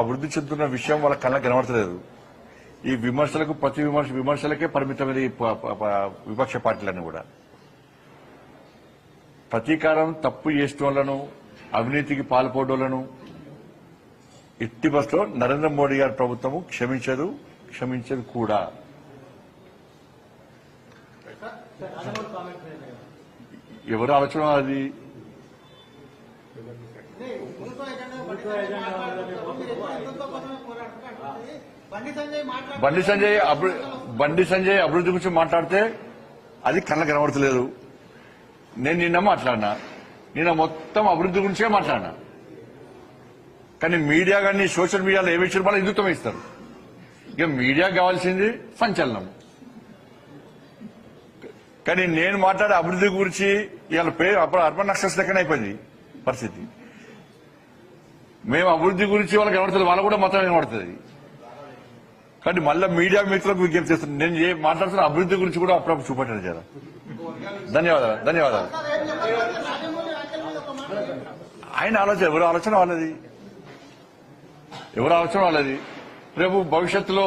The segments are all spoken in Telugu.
అభివృద్ధి చెందుతున్న విషయం వాళ్ళ కళ్ళకి కనబడతలేదు. ఈ విమర్శలకు ప్రతి విమర్శ విమర్శలకే పరిమితమైన విపక్ష పార్టీలన్నీ కూడా. ప్రతీకారం తప్పు చేసేటోళ్ళను అవినీతికి పాల్పడోళ్ళను ఇట్టి బస్లో నరేంద్ర మోడీ గారి ప్రభుత్వము క్షమించదు క్షమించదు కూడా. ఎవరు ఆలోచన అది? బండి సంజయ్ బండి సంజయ్ అభివృద్ధి గురించి మాట్లాడితే అది కళ్ళ కనబడతలేదు. నేను నిన్న మాట్లాడినా. నిన్న మొత్తం అభివృద్ధి గురించే మాట్లాడినా. కానీ మీడియా కానీ సోషల్ మీడియాలో ఏ విషయం వాళ్ళు హిందుత్వం ఇస్తారు? ఇక మీడియా కావాల్సింది సంచలనం. కానీ నేను మాట్లాడే అభివృద్ధి గురించి ఇవాళ పేరు అప్పుడు అర్బన్ నక్సల్స్ లెక్కన అయిపోయింది పరిస్థితి. మేము అభివృద్ధి గురించి వాళ్ళకి కనబడుతుంది వాళ్ళకు కూడా మొత్తం కనబడుతుంది కానీ మళ్ళీ మీడియా మిత్రులకు విజ్ఞప్తి చేస్తున్నాను నేను ఏ మాట్లాడుతున్న అభివృద్ధి గురించి కూడా అప్పుడప్పుడు చూపెట్టాను జర. ధన్యవాదాలు ధన్యవాదాలు. ఆయన ఆలోచన ఎవరు ఆలోచన వాళ్ళది? ఎవరు ఆలోచన వాళ్ళది? రేపు భవిష్యత్తులో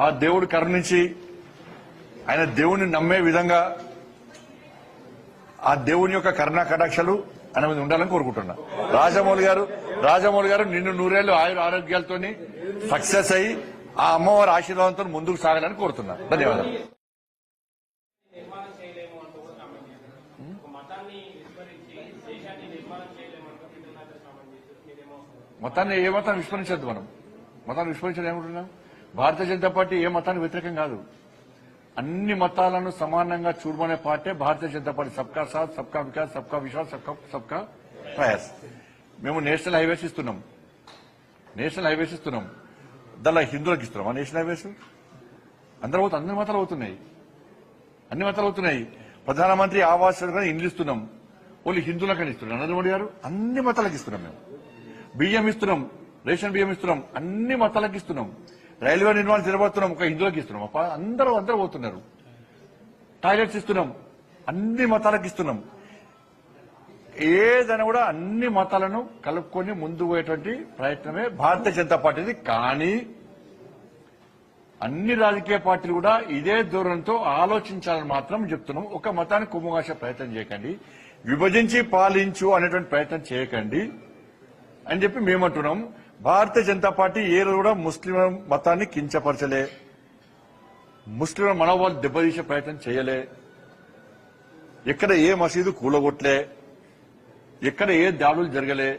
ఆ దేవుడు కరుణించి ఆయన దేవుణ్ణి నమ్మే విధంగా ఆ దేవుని యొక్క కరుణా కటాక్షలు ఆయన మీద ఉండాలని కోరుకుంటున్నా. రాజమౌళి గారు రాజమౌళి గారు నిన్ను నూరేళ్ళు ఆయుర ఆరోగ్యాలతో సక్సెస్ అయ్యి ఆ అమ్మవారి ఆశీర్వాదంతో ముందుకు సాగాలని కోరుతున్నా. ధన్యవాదాలు. మతాన్ని మతాన్ని ఏ మతాన్ని విస్మరించద్దు మనం? మతాన్ని విస్మరించడం ఏమంటున్నాం భారతీయ జనతా పార్టీ ఏ మతానికి వ్యతిరేకం కాదు. అన్ని మతాలను సమానంగా చూడమనే పార్టీ భారతీయ జనతా పార్టీ. సబ్కా సాత్ సబ్కా వికాస్ సబ్కా విశ్వాస్ సబ్కా సబ్కా ప్రయాస్. మేము నేషనల్ హైవేస్ ఇస్తున్నాం. నేషనల్ హైవేస్ ఇస్తున్నాం. దానిలో హిందువులకు ఇస్తున్నాం. ఆ నేషనల్ హైవేస్? అందరూ అవుతు- అన్ని మతాలు అవుతున్నాయి. అన్ని మతాలు అవుతున్నాయి. ప్రధానమంత్రి ఆవాస్ యోజన ఇండ్లు ఇస్తున్నాం. ఓన్లీ హిందువులకు ఇస్తున్నాం. నరేంద్ర మోడీ గారు అన్ని మతాలకు ఇస్తున్నాం మేము. బియ్యం ఇస్తున్నాం. రేషన్ బియ్యం ఇస్తున్నాం. అన్ని మతాలకు ఇస్తున్నాం. రైల్వే నిర్మాణం తిరగబడుతున్నాం ఒక హిందువులకు ఇస్తున్నాం. అప్ప అందరూ అందరూ పోతున్నారు. టాయిలెట్స్ ఇస్తున్నాం. అన్ని మతాలకు ఇస్తున్నాం. ఏదైనా కూడా అన్ని మతాలను కలుపుకొని ముందు పోయేటువంటి ప్రయత్నమే భారతీయ జనతా పార్టీది. కానీ అన్ని రాజకీయ పార్టీలు కూడా ఇదే దూరంతో ఆలోచించాలని మాత్రం చెప్తున్నాం. ఒక మతాన్ని కుమ్మగాసే ప్రయత్నం చేయకండి. విభజించి పాలించు అనేటువంటి ప్రయత్నం చేయకండి అని చెప్పి మేమంటున్నాం. భారతీయ జనతా పార్టీ ఏ రోజు కూడా ముస్లిం మతాన్ని కించపరచలే. ముస్లింల మనోభావాలు దెబ్బతీసే ప్రయత్నం చేయలే. ఎక్కడ ఏ మసీదు కూలగొట్టలే. ఎక్కడ ఏ దాడులు జరగలే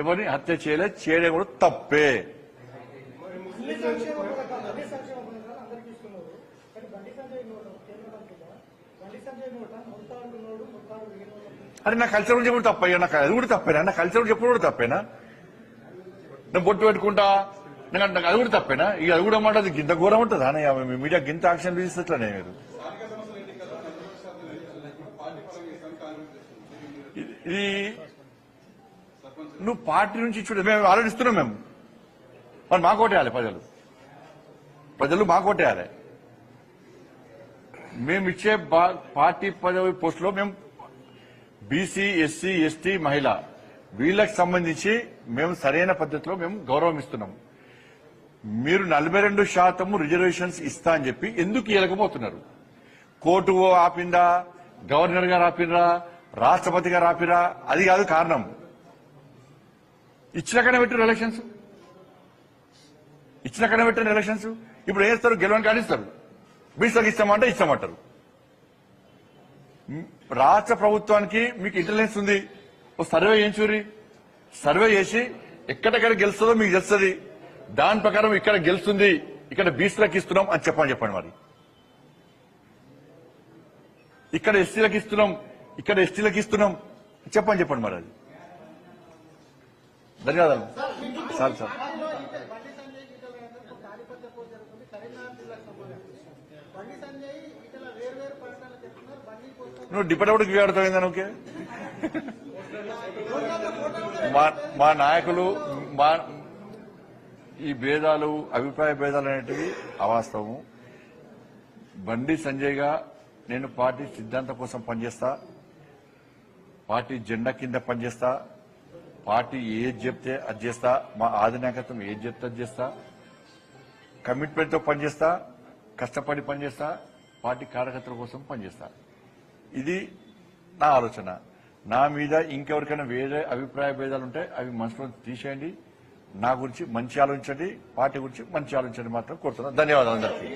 ఎవరిని హత్య చేయలే చేయడం కూడా తప్పే. అరే నా కల్చర్ గురించి కూడా తప్పయ్యా నాకు అది కూడా తప్పేనా? నా కల్చర్ గురించి ఎప్పుడు కూడా తప్పేనా? నేను బొట్టు పెట్టుకుంటా నాకు నాకు అది కూడా తప్పేనా? ఇక అది కూడా మాట అది గింత ఘోరం ఉంటుంది? అన్నయ్య? మీ మీడియా గింత యాక్షన్ తీసేట్లనే మీరు ఇది- నువ్వు పార్టీ నుంచి చూడ మేము ఆలోచిస్తున్నాం మేము. మరి మాకు ప్రజలు. ప్రజలు మాకు మేము ఇచ్చే బా- పార్టీ పదవి పోస్టులో మేము బీసీ ఎస్సీ ఎస్టీ మహిళ. వీళ్ళకి సంబంధించి మేము సరైన పద్ధతిలో మేము గౌరవం ఇస్తున్నాం. మీరు నలభై రెండు శాతము రిజర్వేషన్స్ ఇస్తా అని చెప్పి ఎందుకు ఇవ్వకపోతున్నారు కోర్టు ఆపిందా? గవర్నర్ గారు ఆపిందా రాష్ట్రపతిగా రాపిరా అది కాదు కారణం. ఇచ్చినాకనే పెట్టిన ఎలక్షన్స్ ఇచ్చినాకనే పెట్టిన ఎలక్షన్స్ ఇప్పుడు ఏం చేస్తారు గెలవని కానిస్తారు బీసీలకు ఇస్తామంటే ఇస్తామంటారు. రాష్ట్ర ప్రభుత్వానికి మీకు ఇంటెలిజెన్స్ ఉంది. ఓ సర్వే ఏం సర్వే చేసి ఎక్కడెక్కడ గెలుస్తుందో మీకు తెలుస్తుంది. దాని ప్రకారం ఇక్కడ గెలుస్తుంది. ఇక్కడ బీసీలకు ఇస్తున్నాం అని చెప్పని చెప్పండి మరి. ఇక్కడ ఎస్సీలకు ఇస్తున్నాం. ఇక్కడ ఎస్టీలకు ఇస్తున్నాం. చెప్పని చెప్పండి మరి అది ధన్యవాదాలు. Sir sir. నువ్వు డిపెండబుల్కి ఆడుతావు ఓకే మా మా నాయకులు మా ఈ భేదాలు అభిప్రాయ భేదాలు అనేటివి అవాస్తవము. బండి సంజయ్గా నేను పార్టీ సిద్ధాంతం కోసం పనిచేస్తా. పార్టీ జెండా కింద పనిచేస్తా పార్టీ ఏది చెప్తే అది చేస్తా మా ఆధినాయకత్వం ఏది చెప్తే అది చేస్తా కమిట్మెంట్తో పనిచేస్తా కష్టపడి పనిచేస్తా పార్టీ కార్యకర్తల కోసం పనిచేస్తా. ఇది నా ఆలోచన. నా మీద ఇంకెవరికైనా వేరే అభిప్రాయ భేదాలు ఉంటే అవి మనసులో తీసేయండి. నా గురించి మంచి ఆలోచించండి పార్టీ గురించి మంచి ఆలోచించండి మాత్రం కోరుతున్నాను. ధన్యవాదాలు అందరికీ.